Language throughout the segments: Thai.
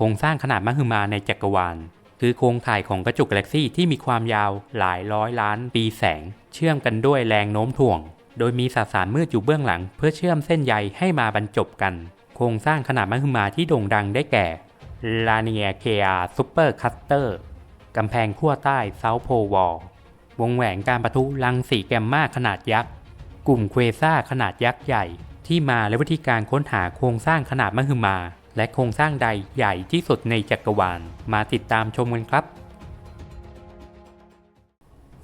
โครงสร้างขนาดมหึมาในจักรวาล คือโครงข่ายของกระจุกกาแล็กซี่ที่มีความยาวหลายร้อยล้านปีแสง เชื่อมกันด้วยแรงโน้มถ่วง โดยมีสสารมืดอยู่เบื้องหลัง เพื่อเชื่อมเส้นใยให้มาบรรจบกัน โครงสร้างขนาดมหึมาที่โด่งดังได้แก่ลาเนียเคอาซูเปอร์คัสเตอร์กำแพงขั้วใต้เซาโพวอลวงแหวนการประทุรังสีแกมมาขนาดยักษ์ กลุ่มเควซ่าขนาดยักษ์ใหญ่ ที่มาและวิธีการค้นหาโครงสร้างขนาดมหึมา และโครงสร้างใดใหญ่ที่สุดในจักรวาลมาติดตามชมกันครับ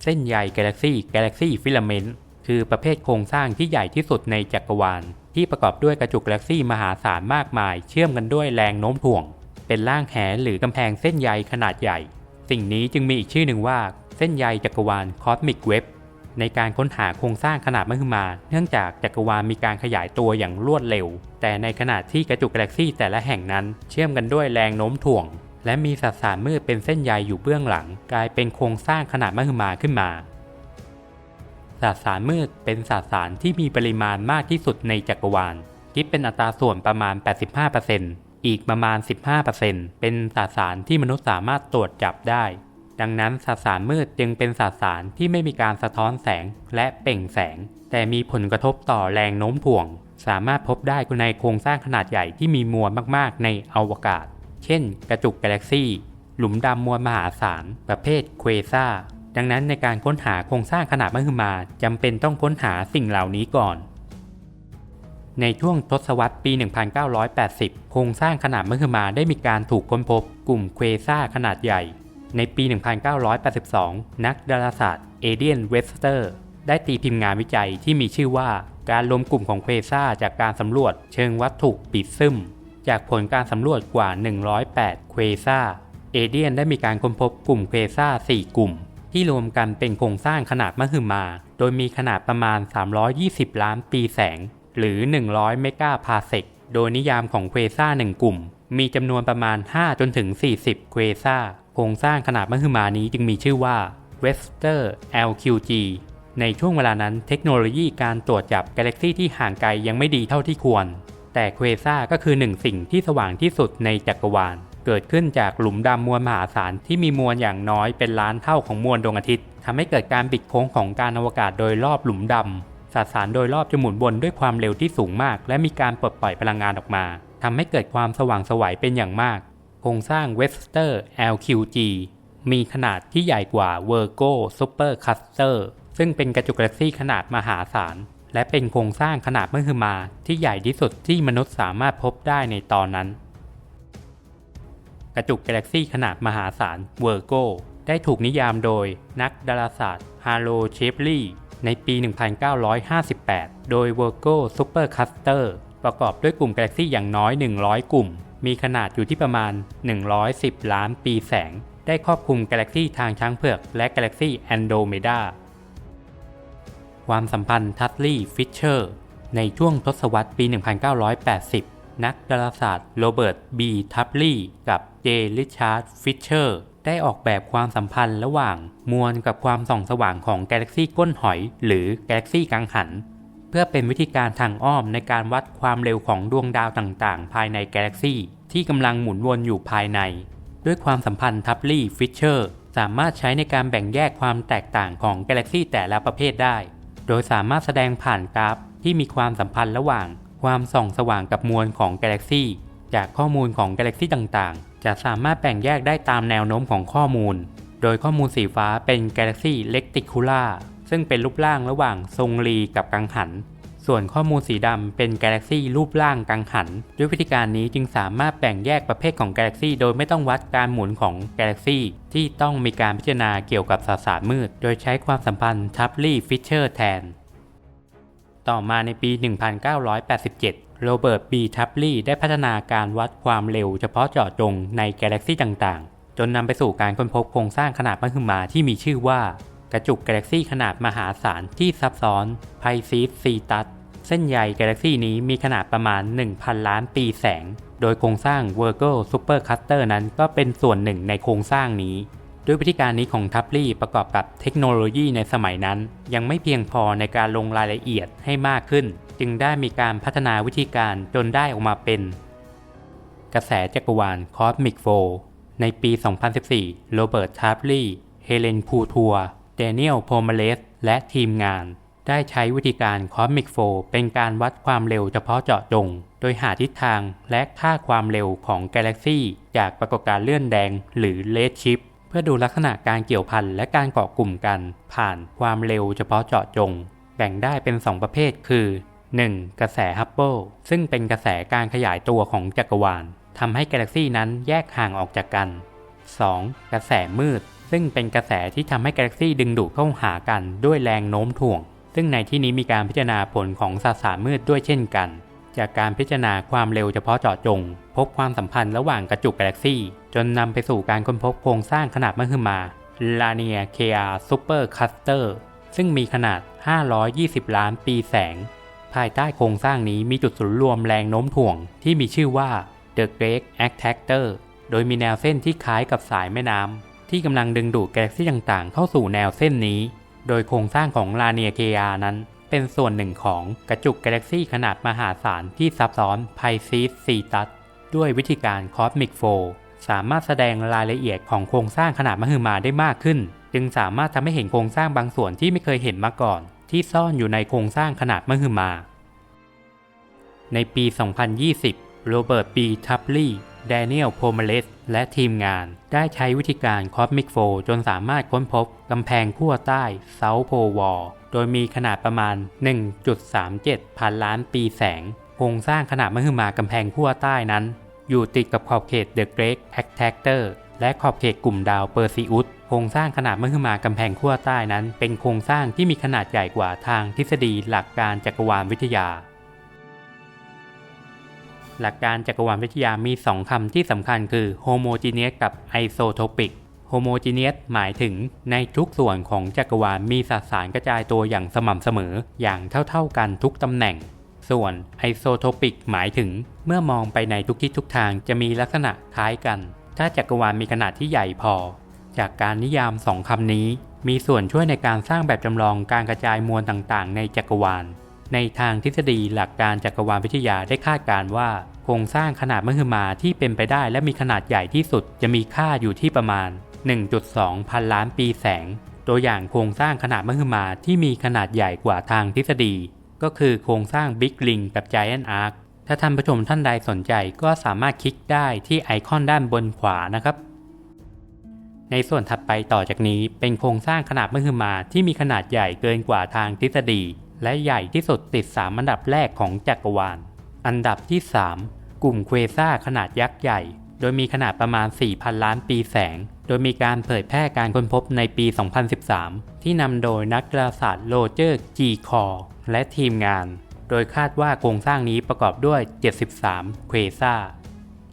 เส้นใยกาแล็กซี่กาแล็กซี่ฟิลาเมนต์คือประเภทโครงสร้างที่ใหญ่ที่สุดในจักรวาล ที่ประกอบด้วยกระจุกกาแล็กซี่มหาศาลมากมาย เชื่อมกันด้วยแรงโน้มถ่วง เป็นร่างแหหรือกำแพงเส้นใยขนาดใหญ่ สิ่งนี้จึงมีอีกชื่อหนึ่งว่า เส้นใยจักรวาลคอสมิกเว็บ ในการค้นหาโครงสร้างขนาดมหึมา เนื่องจากจักรวาลมีการขยายตัวอย่างรวดเร็ว แต่ในขณะที่กระจุกกาแล็กซี่แต่ละแห่งนั้น เชื่อมกันด้วยแรงโน้มถ่วง และมีสสารมืดเป็นเส้นใยอยู่เบื้องหลัง กลายเป็นโครงสร้างขนาดมหึมาขึ้นมาสสารมืดเป็นสสารที่มีปริมาณมากที่สุดในจักรวาลคิดเป็นอัตราส่วนประมาณ 85%อีกประมาณ 15%เป็นสสารที่มนุษย์สามารถตรวจจับได้ ดังนั้นสสารมืดจึงเป็นสสารที่ไม่มีการสะท้อนแสงและเปล่งแสง แต่มีผลกระทบต่อแรงโน้มถ่วง สามารถพบได้ในโครงสร้างขนาดใหญ่ที่มีมวลมากๆ ในอวกาศ เช่น กระจุกกาแล็กซี่ หลุมดำมวลมหาศาลประเภทเควซ่า ดังนั้นในการค้นหาโครงสร้างขนาดมหึมาจำเป็นต้องค้นหาสิ่งเหล่านี้ก่อน ในช่วงทศวรรษปี 1980 โครงสร้างขนาดมหึมาได้มีการถูกค้นพบ กลุ่มเควซ่าขนาดใหญ่ ในปี 1982 นักดาราศาสตร์เอเดียนเวสเตอร์ ได้ตีพิมพ์งานวิจัยที่มีชื่อว่าการรวมกลุ่มของเควซ่าจากการสำรวจเชิงวัตถุปิดซึม จากผลการสำรวจกว่า 108 เควซ่า เอเดียนได้มีการค้นพบกลุ่มเควซ่า 4 กลุ่ม ที่รวมกันเป็นโครงสร้างขนาดมหึมา โดยมีขนาดประมาณ 320 ล้านปีแสง หรือ 100 เมกะพาเซก โดยนิยามของเควซ่า 1 กลุ่ม มีจำนวนประมาณ 5 จนถึง 40 เควซ่า โครงสร้างขนาดมหึมานี้จึงมีชื่อว่า Wester LQG ในช่วงเวลานั้นเทคโนโลยีการตรวจจับกาแล็กซี่ที่ห่างไกลยังไม่ดีเท่าที่ควร แต่เควซ่าก็คือหนึ่งสิ่งที่สว่างที่สุดในจักรวาล เกิดขึ้นจากหลุมดำมวลมหาศาลที่มีมวลอย่างน้อยเป็นล้านเท่าของมวลดวงอาทิตย์ทำให้เกิดการบิดโค้งของการอวกาศโดยรอบหลุมดำสสารโดยรอบจะหมุนวนด้วยความเร็วที่สูงมาก และมีการปลดปล่อยพลังงานออกมาทำให้เกิดความสว่างสวัยเป็นอย่างมาก โครงสร้าง Wester LQG มีขนาดที่ใหญ่กว่า Virgo Super Cluster ซึ่งเป็นกระจุกกาแล็กซี่ขนาดมหาศาล และเป็นโครงสร้างขนาดมหึมาที่ใหญ่ที่สุดที่มนุษย์สามารถพบได้ในตอนนั้น กระจุกกาแล็กซี่ขนาดมหาศาล Virgo ได้ถูกนิยามโดยนักดาราศาสตร์ฮาโลเชฟลีในปี 1958 โดย Virgo Super Cluster ประกอบด้วยกลุ่มกาแล็กซี่อย่างน้อย 100 กลุ่ม มีขนาดอยู่ที่ประมาณ 110 ล้านปีแสง ได้ครอบคลุมกาแล็กซีทางช้างเผือก และกาแล็กซีแอนโดเมดา ความสัมพันธ์ทัตลี่ฟิชเชอร์ ในช่วงทศวรรษปี 1980 นักดาราศาสตร์โรเบิร์ตบีทัตลี่กับเจริชาร์ดฟิชเชอร์ได้ออกแบบความสัมพันธ์ระหว่างมวลกับความส่องสว่างของกาแล็กซีก้นหอย หรือกาแล็กซีกังหัน พื่อเป็นวิธีการทางอ้อมในการวัดความเร็วของดวงดาวต่างๆ ภายในกาแล็กซี่ที่กำลังหมุนวนอยู่ภายใน ด้วยความสัมพันธ์ทับลี่ฟิชเชอร์สามารถใช้ในการแบ่งแยกความแตกต่างของกาแล็กซี่แต่ละประเภทได้ โดยสามารถแสดงผ่านกราฟที่มีความสัมพันธ์ระหว่าง ความส่องสว่างกับมวลของกาแล็กซี่จากข้อมูลของกาแล็กซี่ต่างๆ จะสามารถแบ่งแยกได้ตามแนวโน้มของข้อมูล โดยข้อมูลสีฟ้าเป็นกาแล็กซี่เล็กติคูล่า ซึ่งเป็นรูปร่างระหว่างทรงรีกับกังหัน ส่วนข้อมูลสีดำเป็นกาแล็กซี่รูปร่างกังหัน ด้วยวิธีการนี้จึงสามารถแบ่งแยกประเภทของกาแล็กซี่โดยไม่ต้องวัดการหมุนของกาแล็กซี่ที่ต้องมีการพิจารณาเกี่ยวกับสสารมืด โดยใช้ความสัมพันธ์ทับลี่ฟิชเชอร์แทน ต่อมาในปี 1987 โรเบิร์ตบีทับลี่ได้พัฒนาการวัดความเร็วเฉพาะเจาะจงในกาแล็กซี่ต่างๆ จนนำไปสู่การค้นพบโครงสร้างขนาดมหึมาที่มีชื่อว่า กระจุกกาแล็กซี่ขนาดมหาศาลที่ซับซ้อนไพซีฟซีตัสเส้นใยกาแล็กซี่นี้มีขนาดประมาณ 1,000 ล้านปีแสง โดยโครงสร้าง Virgo Super Cluster นั้นก็เป็นส่วนหนึ่งในโครงสร้างนี้ ด้วยวิธีการนี้ของทับลี่ประกอบกับเทคโนโลยีในสมัยนั้น ยังไม่เพียงพอในการลงรายละเอียดให้มากขึ้น จึงได้มีการพัฒนาวิธีการจนได้ออกมาเป็น กระแสจักรวาล Cosmic f o ในปี 2014 โรเบิร์ตทาร์ฟลีย์เฮเลนพูทัว เดเนียลโพมเลสและทีมงาน ได้ใช้วิธีการ Cosmic f o เป็นการวัดความเร็วเฉพาะเจาะจง โดยหาทิศทางและค่าความเร็วของกาแล็กซี่จากปรากฏการณ์เลื่อนแดงหรือเลดชิปเพื่อดูลักษณะการเกี่ยวพันและการเกาะกลุ่มกัน ผ่านความเร็วเฉพาะเจาะจง แบ่งได้เป็น 2 ประเภทคือ 1. กระแสฮับเบิลซึ่งเป็นกระแสการขยายตัวของจักรวาลทำให้กาแล็กซี่นั้นแยกห่างออกจากกัน 2. กระแสมืด ซึ่งเป็นกระแสที่ทำให้กาแล็กซีดึงดูดเข้าหากันด้วยแรงโน้มถ่วง ซึ่งในที่นี้มีการพิจารณาผลของสสารมืดด้วยเช่นกัน จากการพิจารณาความเร็วเฉพาะเจาะจง พบความสัมพันธ์ระหว่างกระจุกกาแล็กซีจนนำไปสู่การค้นพบโครงสร้างขนาดมหึมาลาเนียเคอาซูเปอร์คัสเตอร์ซึ่งมีขนาด 520 ล้านปีแสง ภายใต้โครงสร้างนี้มีจุดศูนย์รวมแรงโน้มถ่วงที่มีชื่อว่า The Great Attractor โดยมีแนวเส้นที่คล้ายกับสายแม่น้ำ ที่กำลังดึงดูดกาแล็กซี่ต่างๆ เข้าสู่แนวเส้นนี้ โดยโครงสร้างของลาเนียเกียนั้น เป็นส่วนหนึ่งของกระจุกกาแล็กซี่ขนาดมหาศาลที่ซับซ้อนไพซีสซีตัสด้วยวิธีการคอสมิกโฟสามารถแสดงรายละเอียดของโครงสร้างขนาดมหึมาได้มากขึ้น จึงสามารถทำให้เห็นโครงสร้างบางส่วนที่ไม่เคยเห็นมาก่อน ที่ซ่อนอยู่ในโครงสร้างขนาดมหึมา ในปี 2020 โรเบิร์ตปีทับลีย์แดเนียลโพมเลสและทีมงาน ได้ใช้วิธีการคอสมิกโฟจนสามารถค้นพบกำแพงขั้วใต้เซาโพวอลโดยมีขนาดประมาณ 1.37 พันล้านปีแสงโครงสร้างขนาดมหึมากำแพงขั้วใต้นั้น อยู่ติดกับขอบเขตเดอะเกรกแอคแทกเตอร์และขอบเขตกลุ่มดาวเปอร์ซิอุสโครงสร้างขนาดมหึมากำแพงขั้วใต้นั้น เป็นโครงสร้างที่มีขนาดใหญ่กว่าทางทฤษฎีหลักการจักรวาลวิทยา หลักการจักรวาลวิทยามี 2คำที่สำคัญคือ homogeneous กับ isotopic homogeneous หมายถึงในทุกส่วนของจักรวาลมีสสารกระจายตัวอย่างสม่ำเสมออย่างเท่าๆกันทุกตำแหน่ง ส่วน isotopic หมายถึง เมื่อมองไปในทุกทิศทุกทางจะมีลักษณะคล้ายกัน ถ้าจักรวาลมีขนาดที่ใหญ่พอ จากการนิยามสองคำนี้ มีส่วนช่วยในการสร้างแบบจำลองการกระจายมวลต่างๆ ในจักรวาล ในทางทฤษฎีหลักการจักรวาลวิทยาได้คาดการว่า โครงสร้างขนาดมหึมาที่เป็นไปได้และมีขนาดใหญ่ที่สุดจะมีค่าอยู่ที่ประมาณ 1.2 พันล้านปีแสง ตัวอย่างโครงสร้างขนาดมหึมาที่มีขนาดใหญ่กว่าทางทฤษฎี ก็คือโครงสร้าง Big Ring กับ Giant Arc ถ้าท่านผู้ชมท่านใดสนใจก็สามารถคลิกได้ที่ไอคอนด้านบนขวานะครับในส่วนถัดไปต่อจากนี้เป็นโครงสร้างขนาดมหึมาที่มีขนาดใหญ่เกินกว่าทางทฤษฎี และใหญ่ที่สุดติด 3 อันดับแรกของจักรวาล อันดับที่ 3 กลุ่มเควซ่าขนาดยักษ์ใหญ่ โดยมีขนาดประมาณ 4,000 ล้านปีแสง โดยมีการเผยแพร่การค้นพบในปี 2013 ที่นำโดยนักดาราศาสตร์โรเจอร์จีคอร์และทีมงาน โดยคาดว่าโครงสร้างนี้ประกอบด้วย 73 เควซ่า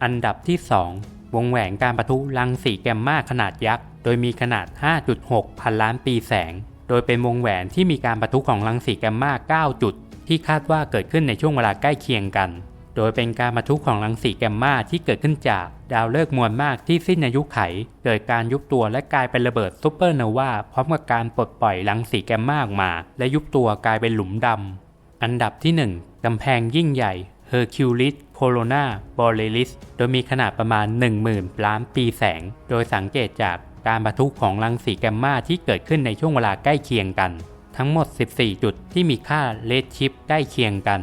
อันดับที่ 2 วงแหวนการปะทุรังสีแกมมาขนาดยักษ์ โดยมีขนาด 5.6 พันล้านปีแสง โดยเป็นวงแหวนที่มีการประทุของรังสีแกมมา9จุด ที่คาดว่าเกิดขึ้นในช่วงเวลาใกล้เคียงกัน โดยเป็นการประทุของรังสีแกมมาที่เกิดขึ้นจากดาวฤกษ์มวลมากที่สิ้นอายุไข เกิดการยุบตัวและกลายเป็นระเบิดซูเปอร์โนวาพร้อมกับการปลดปล่อยรังสีแกมมาออกมา และยุบตัวกลายเป็นหลุมดำอันดับที่ 1กำแพงยิ่งใหญ่ Hercules Corona Borealis โดยมีขนาดประมาณ 10,000 ล้านปีแสง โดยสังเกตจาก การประทุของรังสีแกมมาที่เกิดขึ้นในช่วงเวลาใกล้เคียงกัน ทั้งหมด 14 จุดที่มีค่าเลดชิปใกล้เคียงกัน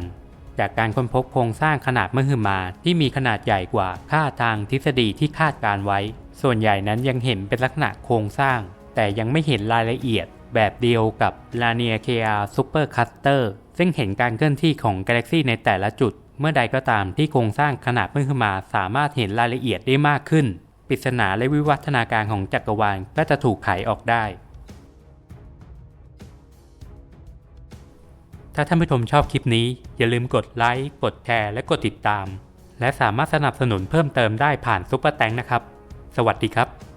จากการค้นพบโครงสร้างขนาดมหึมาที่มีขนาดใหญ่กว่าค่าทางทฤษฎีที่คาดการไว้ ส่วนใหญ่นั้นยังเห็นเป็นลักษณะโครงสร้าง แต่ยังไม่เห็นรายละเอียดแบบเดียวกับ l a n i a k e a Super Cluster ซึ่งเห็นการเคลื่อนที่ของกาแล็กซีในแต่ละจุด เมื่อใดก็ตามที่โครงสร้างขนาดมหึมาสามารถเห็นรายละเอียดได้มากขึ้น ปริศนาและวิวัฒนาการของจักรวาลก็จะถูกไขออกได้ ถ้าท่านผู้ชมชอบคลิปนี้ อย่าลืมกดไลค์กดแชร์และกดติดตาม และสามารถสนับสนุนเพิ่มเติมได้ผ่านซุปเปอร์แตงนะครับ สวัสดีครับ